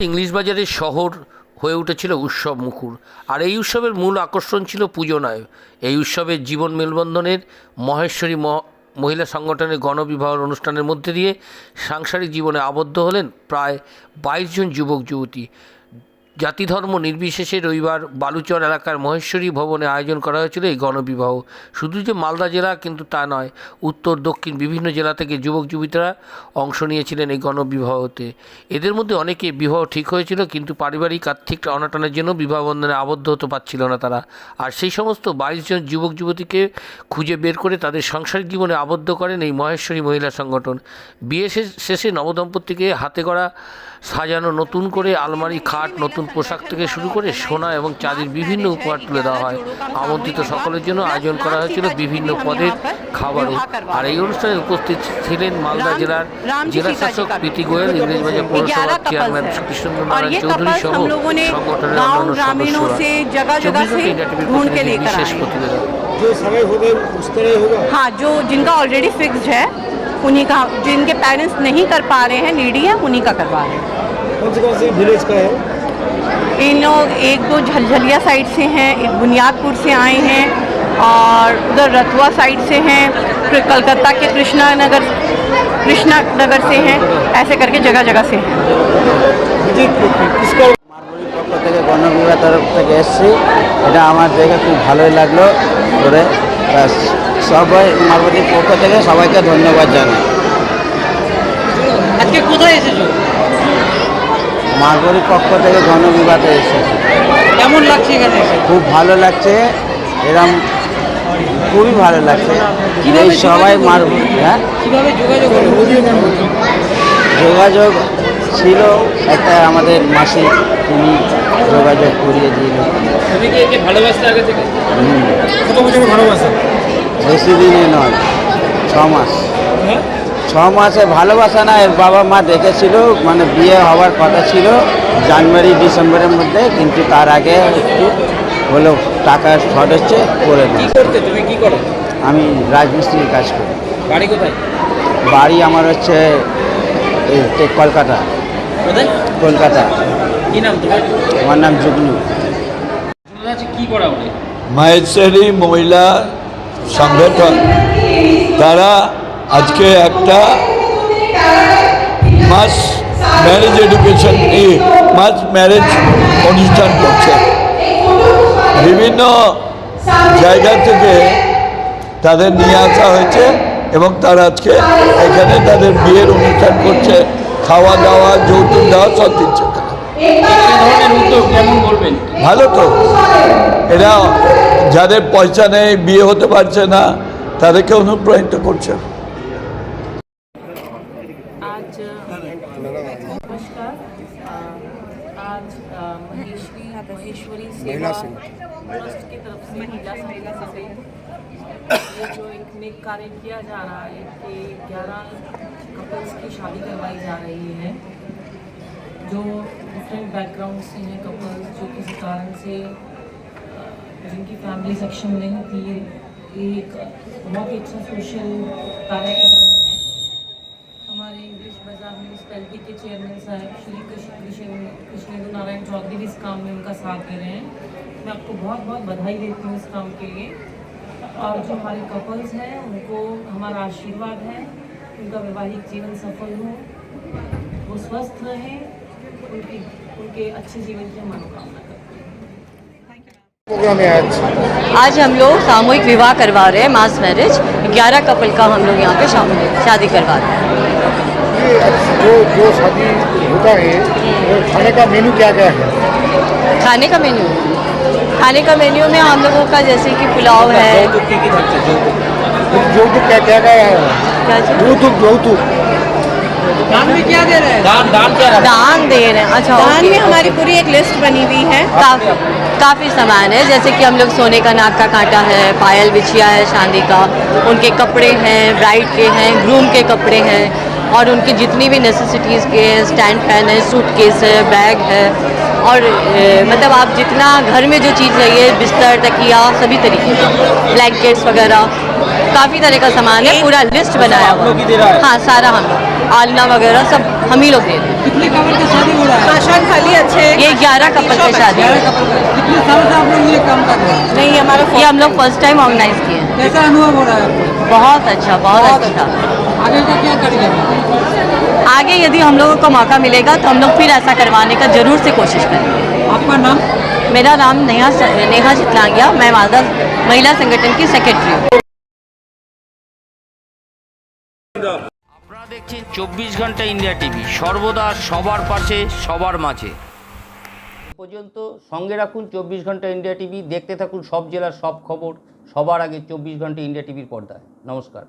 English বাজারের শহর হয়ে উঠেছিল উৎসব মুখর। আর এই উৎসবের মূল আকর্ষণ ছিল পুজো নয়। এই উৎসবের জীবন মেলবন্ধনের মহেশ্বরী মহিলা সংগঠনের গণবিবাহর অনুষ্ঠানের মধ্যে দিয়ে সাংসারিক জীবনে আবদ্ধ হলেন প্রায় বাইশ জন যুবক যুবতী জাতি ধর্ম নির্বিশেষে রবিবার বালুচর এলাকার মহেশ্বরী ভবনে আয়োজন করা হয়েছিল এই গণবিবাহ। শুধু যে মালদা জেলা, কিন্তু তা নয়, উত্তর, দক্ষিণ বিভিন্ন জেলা থেকে যুবক, যুবতীরা অংশ নিয়েছিলেন এই গণবিবাহতে। এদের মধ্যে অনেকে বিবাহ ঠিক হয়েছিল, কিন্তু পারিবারিক আর্থিক অনাটনের জন্য বিবাহ বন্ধনে আবদ্ধ হতে পারছিল না তারা। আর সেই সমস্ত বাইশ জন যুবক, যুবতীকে খুঁজে বের করে তাদের সাংসারিক জীবনে আবদ্ধ করেন এই মহেশ্বরী মহিলা সংগঠন। বিয়ে শেষে নবদম্পতিকে হাতে করা সাজানো নতুন করে আলমারি, খাট, নতুন পোশাক থেকে শুরু করে সোনা এবং চাঁদির বিভিন্ন উপহার তুলে দেওয়া হয় আমন্ত্রিত সকলের জন্য আয়োজন করা হয়েছিল বিভিন্ন পদের খাবারও আর এই অনুষ্ঠানে উপস্থিত ছিলেন মালদা জেলার জেলা শাসক প্রীতি গোয়েল ইংরেজবাজার পৌরসভার চেয়ারম্যান কৃষ্ণেন্দ্র और নারায়ণ ये চৌধুরী कपल्स সহ हम लोगों ने সংগঠনের गांव অন্যান্য ग्रामीणों সদস্যরা से जगह जगह চব্বিশ ঘন্টা से ইন্ডিয়া টিভির ढूंढ के প্রতিনিধি लेकर বিশেষ आए প্রতিবেদন जो समय हो गए उस तरह ही होगा हाँ जो जिनका ऑलरेडी फिक्स्ड है उन्हीं का जिनके पेरेंट्स नहीं कर पा रहे हैं नीडी है उन्हीं का करवा रहे हैं कौन से कौन से विलेज का है इन लोग एक दो झलझलिया साइड से हैं एक बुनियादपुर से आए हैं और उधर रतुआ साइड से हैं फिर कलकत्ता के कृष्णा नगर कृष्णा नगर से हैं ऐसे करके जगह जगह से हैं विजय किसका মারবড়ির পক্ষ থেকে গণবিভাগ তরফ থেকে এসেছি এটা আমার দেখে খুব ভালোই লাগলো করে ব্যাস, সবাই মারবড়ির পক্ষ থেকে সবাইকে ধন্যবাদ জানাই আজকে কোথায় এসেছো মারবড়ির পক্ষ থেকে গণবিভাগে এসেছি। কেমন লাগছে এখানে খুব ভালো লাগছে এরম খুবই ভালো লাগছে। এই সবাই যোগাযোগ মারবড়ি হ্যাঁ? কীভাবে যোগাযোগ যোগাযোগ ছিল একটা আমাদের মাসে তিনি যোগাযোগ করিয়ে দিল। বেশি দিনই নয় ছ মাস। হ্যাঁ? ছ মাসে ভালোবাসা না এর বাবা মা দেখেছিল মানে বিয়ে হওয়ার কথা ছিল জানুয়ারি ডিসেম্বরের মধ্যে কিন্তু তার আগে একটু হলো টাকা শর্ট হচ্ছে করে কি দিই করতে তুমি কি করো? আমি রাজমিস্ত্রির কাজ করি। বাড়ি কোথায়? বাড়ি আমার হচ্ছে কলকাতা। কোথায়? কলকাতা। কি নাম তোমার? আমার নাম জুগনু কি করা মাহেশ্বরী মহিলা সংগঠন। তারা আজকে একটা mass marriage education mass marriage অনুষ্ঠান করছে। বিভিন্ন জায়গা থেকে তাদের নিয়ে আসা হয়েছে এবং তারা আজকে এখানে তাদের বিয়ের অনুষ্ঠান করছে খাওয়া দাওয়া যৌতুক দেওয়া সব দিচ্ছে। এই ভালো তো। এরা যাদের পয়সা নেই বিয়ে হতে পারছে না তাদেরকে অনুপ্রাণিত করছে। आज नमस्कार। आज महेश्वरी महेश्वरी सेवा ट्रस्ट की तरफ़ से महिला से ये जो एक नेक कार्य किया जा रहा है कि 11 कपल्स की शादी करवाई जा रही है जो डिफरेंट बैकग्राउंड से हैं कपल्स जो किसी कारण से जिनकी फैमिली सक्षम नहीं थी ये एक बहुत ही अच्छा सोशल कार्य कर रहे हैं हमारे इंग्लिश बाज़ार म्यूनसिपैलिटी के चेयरमैन साहब श्री कृष्ण कृष्ण कृष्णेंद्र नारायण चौधरी भी इस काम में उनका साथ दे रहे हैं। मैं आपको बहुत बहुत बधाई देती हूँ इस काम के लिए। और जो हमारे कपल्स हैं उनको हमारा आशीर्वाद है उनका वैवाहिक जीवन सफल हो वो स्वस्थ रहें उनकी उनके अच्छे जीवन की मनोकामना करते प्रोग्राम है आज। आज हम लोग सामूहिक विवाह करवा रहे हैं मास मैरिज 11 कपल का हम लोग यहाँ पे शामिल शादी करवा रहे हैं। कि जो जो शादी होता है तो खाने का मेन्यू क्या क्या है? खाने का मेन्यू खाने का मेन्यू में हम लोगों का जैसे कि पुलाव है। जो तो क्या क्या क्या है? जो तो जो तो दान में क्या दे रहे हैं? दान दान क्या रहा? दान दे रहे हैं। अच्छा दान में हमारी पूरी एक लिस्ट बनी हुई है। काफ़ी काफ़ी सामान है जैसे कि हम लोग सोने का नाक का कांटा है पायल बिछिया है शादी का। उनके कपड़े हैं ब्राइड के हैं ग्रूम के कपड़े हैं। और उनकी जितनी भी नेसेसिटीज़ के स्टैंड फ़ैन है सूट केस है बैग है और ए, मतलब आप जितना घर में जो चीज़ चाहिए बिस्तर तकिया सभी तरीके का ब्लैंकेट्स वगैरह काफ़ी तरह का सामान है पूरा लिस्ट बनाया हुआ लोग ही। सारा हम लोग। आलना वगैरह सब हम ही लोग दे रहे हैं। कितने कवर का शादी हो रहा है? आशान ग्यारह कपल की शादी कितने साल से आप लोग ये काम कर रहे हैं? नहीं हमारा ये हम लोग फ़र्स्ट टाइम ऑर्गेनाइज किए हैं। कैसा अनुभव हो रहा है बहुत अच्छा बहुत अच्छा। आगे का क्या करेंगे आगे यदि हम लोगों को मौका मिलेगा तो हम लोग फिर ऐसा करवाने का जरूर से कोशिश करेंगे आपका नाम मेरा नाम नेहा नेहा चितलांगिया मैं मालदा महिला संगठन की सेक्रेटरी हूँ আপনারা দেখছেন চব্বিশ ঘন্টা ইন্ডিয়া টিভি সর্বদা সবার পাশে সবার মাঝে পর্যন্ত সঙ্গে রাখুন চব্বিশ ঘন্টা ইন্ডিয়া টিভি দেখতে থাকুন সব জেলার সব খবর সবার আগে চব্বিশ ঘন্টা ইন্ডিয়া টিভির পর্দায় নমস্কার